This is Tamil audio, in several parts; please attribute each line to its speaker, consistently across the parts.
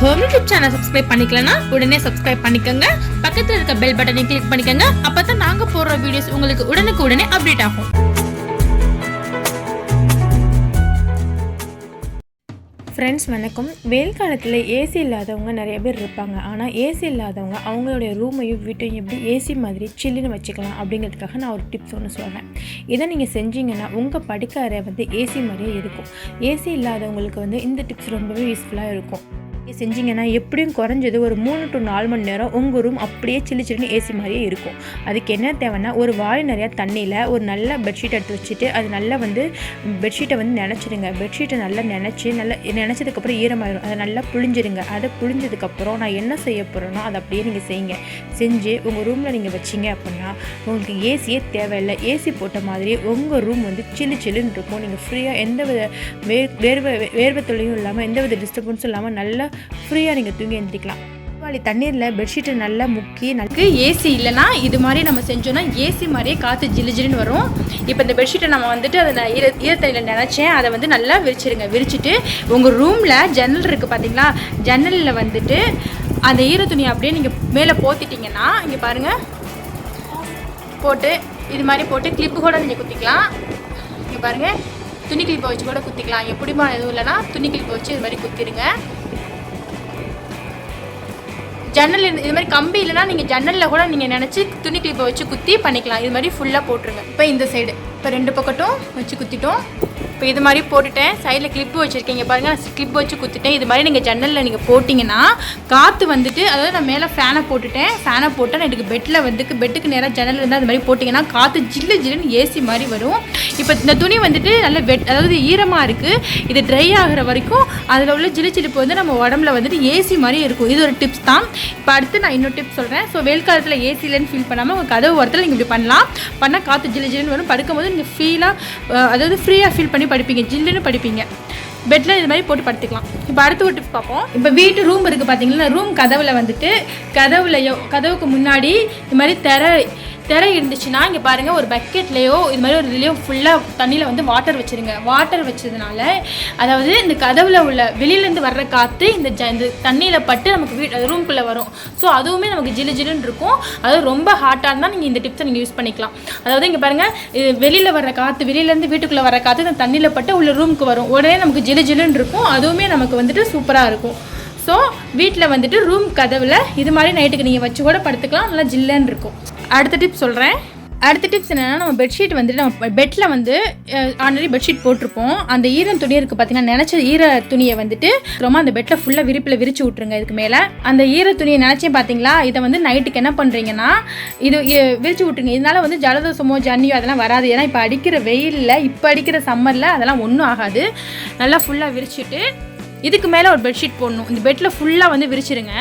Speaker 1: ஹோம் யூடியூப் சேனல் சப்ஸ்கிரைப் பண்ணிக்கலனா உடனே சப்ஸ்கிரைப் பண்ணிக்கோங்க. பக்கத்தில் இருக்க பெல் பட்டனை கிளிக் பண்ணிக்கோங்க. அப்போ தான் நாங்கள் போடுற வீடியோஸ் உங்களுக்கு உடனுக்கு உடனே அப்டேட் ஆகும்.
Speaker 2: ஃப்ரெண்ட்ஸ் வணக்கம். வெயில் காலத்தில் ஏசி இல்லாதவங்க நிறைய பேர் இருப்பாங்க. ஆனால் ஏசி இல்லாதவங்க அவங்களுடைய ரூமையும் வீட்டையும் எப்படி ஏசி மாதிரி சில்லுன்னு வச்சுக்கலாம் அப்படிங்கிறதுக்காக நான் ஒரு டிப்ஸ் ஒன்று சொல்கிறேன் இதை நீங்கள் செஞ்சீங்கன்னா உங்கள் படுக்க அறை வந்து ஏசி மாதிரியே இருக்கும். ஏசி இல்லாதவங்களுக்கு வந்து இந்த டிப்ஸ் ரொம்பவே யூஸ்ஃபுல்லாக இருக்கும். நீங்கள் செஞ்சீங்கன்னா எப்படியும் குறைஞ்சது ஒரு மூணு டு நாலு மணி நேரம் உங்கள் ரூம் அப்படியே சில்லு சில்லுன்னு ஏசி மாதிரியே இருக்கும். அதுக்கு என்ன தேவைன்னா ஒரு வாய் நிறையா தண்ணியில் ஒரு நல்ல பெட்ஷீட் எடுத்து வச்சுட்டு அது நல்லா வந்து பெட்ஷீட்டை வந்து நினச்சிடுங்க. பெட்ஷீட்டை நல்லா நினச்சி நல்லா நினச்சதுக்கப்புறம் ஈரமாயிடும் அதை நல்லா புழிஞ்சிடுங்க. அதை புழிஞ்சதுக்கப்புறம் நான் என்ன செய்ய போகிறேனோ அதை அப்படியே நீங்கள் செய்யுங்க. செஞ்சு உங்கள் ரூமில் நீங்கள் வச்சிங்க அப்படின்னா உங்களுக்கு ஏசியே தேவையில்லை. ஏசி போட்ட மாதிரி உங்கள் ரூம் வந்து சில்லு சில்லுன்னு இருக்கும். நீங்கள் ஃப்ரீயாக எந்த வித வேர் வேர்வை வேர்வை தொழிலும் இல்லாமல் எந்த வித டிஸ்டர்பன்ஸும் இல்லாமல் நல்லா ஃப்ரீயாக நீங்கள் தூங்கி எழுந்திரிக்கலாம் தீபாவளி தண்ணீரில் பெட்ஷீட்டை நல்லா முக்கி நல்லா
Speaker 1: ஏசி இல்லைன்னா இது மாதிரி நம்ம செஞ்சோம்னா ஏசி மாதிரியே காற்று ஜிலு ஜிலுன்னு வரும். இப்போ இந்த பெட்ஷீட்டை நம்ம வந்துட்டு அதை நான் ஈர ஈரத்தண்ணியில் நினச்சேன். அதை வந்து நல்லா விரிச்சிருங்க. விரிச்சிட்டு உங்கள் ரூமில் ஜன்னல் இருக்குது பார்த்தீங்களா ஜன்னலில் வந்துட்டு அந்த ஈர துணியை அப்படியே நீங்கள் மேலே போத்திட்டிங்கன்னா இங்கே பாருங்கள் போட்டு இது மாதிரி போட்டு கிளிப்பு கூட நீங்கள் குத்திக்கலாம். இங்கே பாருங்கள் துணி கிளிப்பை வச்சு கூட குத்திக்கலாம். எப்படிமா எதுவும் இல்லைன்னா துணி கிளிப்பை வச்சு இது மாதிரி குத்திடுங்க ஜன்னல் இது மாதிரி கம்பி இல்லைன்னா நீங்கள் ஜன்னலில் கூட நீங்கள் நினச்சி துணி கிளிப்பை வச்சு குத்தி பண்ணிக்கலாம். இது மாதிரி ஃபுல்லாக போட்டுருங்க. இப்போ இந்த சைடு இப்போ ரெண்டு பக்கட்டும் வச்சு குத்திட்டோம். இப்போ இது மாதிரி போட்டுட்டேன். சைடில் கிளிப்பு வச்சுருக்கீங்க பாருங்கள் கிளிப் வச்சு குத்துட்டேன். இது மாதிரி நீங்கள் ஜன்னலில் நீங்கள் போட்டிங்கன்னா காற்று வந்துட்டு அதாவது நான் மேலே ஃபேனை போட்டுட்டேன். ஃபேனை போட்டால் எனக்கு பெட்டில் வந்துட்டு பெட்டுக்கு நேராக ஜன்னல் இருந்தால் அது மாதிரி போட்டிங்கன்னா காற்று ஜில்லு ஜில்லுன்னு ஏசி மாதிரி வரும். இப்போ இந்த துணி வந்துட்டு நல்ல வெட் அதாவது ஈரமாக இருக்குது இது ட்ரை ஆகிற வரைக்கும் அதில் உள்ள ஜிலு ஜிலிப்பு வந்து நம்ம உடம்புல வந்துட்டு ஏசி மாதிரி இருக்கும். இது ஒரு டிப்ஸ் தான். இப்போ அடுத்து நான் இன்னொரு டிப்ஸ் சொல்கிறேன் ஸோ வெயில் காலத்தில் ஏசிலன்னு ஃபீல் பண்ணாமல் உங்கள் கதவு ஓரத்தில் நீங்கள் இப்படி பண்ணலாம். பண்ணால் காற்று ஜிலு ஜிலுன்னு வரும். படுக்கும்போது நீங்கள் ஃபீலாக அதாவது ஃப்ரீயாக ஃபீல் பண்ணி படிப்பீங்க ஜில்லுன்னு படிப்பீங்க. பெட்டில் இது மாதிரி போட்டு படுத்துக்கலாம். இப்போ அடுத்து விட்டு பார்ப்போம். இப்போ வீட்டு ரூம் இருக்குது பார்த்தீங்கன்னா ரூம் கதவில் வந்துட்டு கதவுலையோ கதவுக்கு முன்னாடி இது மாதிரி திற திரை இருந்துச்சுன்னா இங்கே பாருங்கள் ஒரு பக்கெட்லேயோ இது மாதிரி ஒரு இதுலேயோ ஃபுல்லாக தண்ணியில் வந்து வாட்டர் வச்சுருங்க. வாட்டர் வச்சதுனால அதாவது இந்த கதவில் உள்ள வெளியிலேருந்து வர்ற காற்று இந்த ஜ இந்த தண்ணியில் பட்டு நமக்கு வீட் ரூம்குள்ளே வரும். ஸோ அதுவுமே நமக்கு ஜிலு ஜிலுன்னு இருக்கும். அதாவது ரொம்ப ஹாட்டாக இருந்தால் நீங்கள் இந்த டிப்ஸை நீங்கள் யூஸ் பண்ணிக்கலாம். அதாவது இங்கே பாருங்கள் இது வெளியில் வர்ற காற்று வெளியிலேருந்து வீட்டுக்குள்ளே வர காற்று இந்த தண்ணியில் பட்டு உள்ள ரூமுக்கு வரும். உடனே நமக்கு ஜிலு ஜிலுன்னு இருக்கும். அதுவுமே நமக்கு வந்துட்டு சூப்பராக இருக்கும். ஸோ வீட்டில் வந்துட்டு ரூம் கதவில் இது மாதிரி நைட்டுக்கு நீங்கள் வச்சு கூட படுத்துக்கலாம். நல்லா ஜில்லுன்னு இருக்கும். அடுத்த டிப் சொல்கிறேன் அடுத்த டிப்ஸ் என்னென்னா நம்ம பெட்ஷீட் வந்துட்டு நம்ம பெட்டில் வந்து ஆல்ரெடி பெட்ஷீட் போட்டிருப்போம். அந்த ஈரம் துணி இருக்குது பார்த்தீங்கன்னா நினச்ச ஈர துணியை வந்துட்டு ரொம்ப அந்த பெட்டில் ஃபுல்லாக விரிப்பில் விரிச்சு விட்ருங்க இதுக்கு மேலே. அந்த ஈர துணியை நினச்சேன் பார்த்தீங்களா இதை வந்து நைட்டுக்கு என்ன பண்ணுறீங்கன்னா இது விரிச்சு விட்ருங்க இதனால வந்து ஜலதோஷமோ ஜன்னியோ அதெல்லாம் வராது. ஏன்னா இப்போ அடிக்கிற வெயிலில் இப்போ அடிக்கிற சம்மரில் அதெல்லாம் ஒன்றும் ஆகாது. நல்லா ஃபுல்லாக விரிச்சிட்டு இதுக்கு மேலே ஒரு பெட்ஷீட் போடணும். இந்த பெட்டில் ஃபுல்லாக வந்து விரிச்சிருங்க.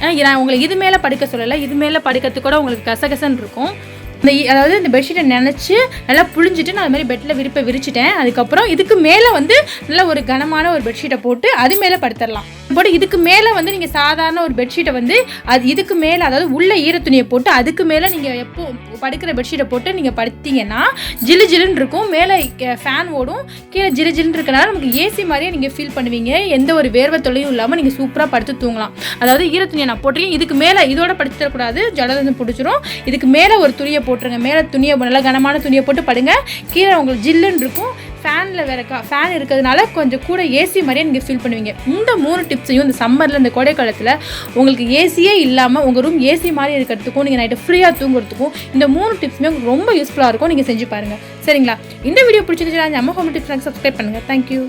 Speaker 1: நான் உங்களுக்கு இது மேலே படுக்க சொல்லலை. இது மேலே படுக்கிறதுக்கு கூட உங்களுக்கு கசகசன்னு இருக்கும். இந்த அதாவது இந்த பெட்ஷீட்டை நினச்சி நல்லா புழிஞ்சிட்டு நான் அது மாதிரி பெட்டில் விரிப்பை விரிச்சிட்டேன். அதுக்கப்புறம் இதுக்கு மேலே வந்து நல்ல ஒரு கனமான ஒரு பெட்ஷீட்டை போட்டு அது மேலே படுத்துடலாம். போட்டு இதுக்கு மேலே வந்து நீங்கள் சாதாரண ஒரு பெட்ஷீட்டை வந்து அது இதுக்கு மேலே அதாவது உள்ள ஈரத்துணியை போட்டு அதுக்கு மேலே நீங்கள் எப்போ படுக்கிற பெட்ஷீட்டை போட்டு நீங்கள் படுத்தீங்கன்னா ஜிலு ஜிலுன்னு இருக்கும். மேலே ஃபேன் ஓடும். கீழே ஜிலு ஜிலுன்னு இருக்கனால நமக்கு ஏசி மாதிரியே நீங்கள் ஃபீல் பண்ணுவீங்க. எந்த ஒரு வேர்வை தொல்லையும் இல்லாமல் நீங்கள் சூப்பராக படுத்து தூங்கலாம். அதாவது ஈரத்துணியை நான் போட்டிருக்கேன். இதுக்கு மேலே இதோட படுத்துடக்கூடாது. ஜலதம் பிடிச்சிரும். இதுக்கு மேலே ஒரு துணியை போட்டுருங்க. மேலே துணியை நல்லா கனமான துணியை போட்டு படுங்க. கீழே உங்களுக்கு ஜில்லுன்னு இருக்கும். ஃபேனில் வேறு கா ஃபேன் இருக்கிறதுனால கொஞ்சம் கூட ஏசி மாதிரியே நீங்கள் ஃபீல் பண்ணுவீங்க. இந்த மூணு டிப்ஸையும் இந்த சம்மரில் இந்த கோடை காலத்தில் உங்களுக்கு ஏசியே இல்லாமல் உங்கள் ரூம் ஏசி மாதிரி இருக்கிறதுக்கும் நீங்கள் நைட்டு ஃப்ரீயாக தூங்குறதுக்கும் இந்த மூணு டிப்ஸுமே உங்களுக்கு ரொம்ப யூஸ்ஃபுல்லாக இருக்கும். நீங்கள் செஞ்சு பாருங்கள் சரிங்களா? இந்த வீடியோ பிடிச்சிருந்துச்சுன்னா நம்ம ஹோம் டிப்ஸ் சப்ஸ்கிரைப் பண்ணுங்கள் தேங்க்யூ